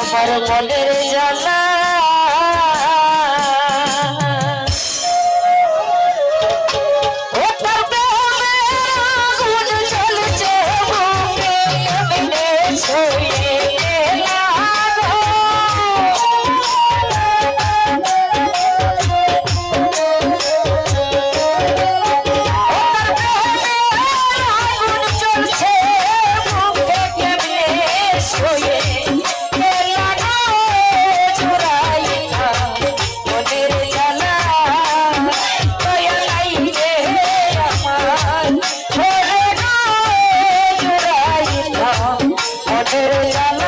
আমার মনের জ্বালা तेरा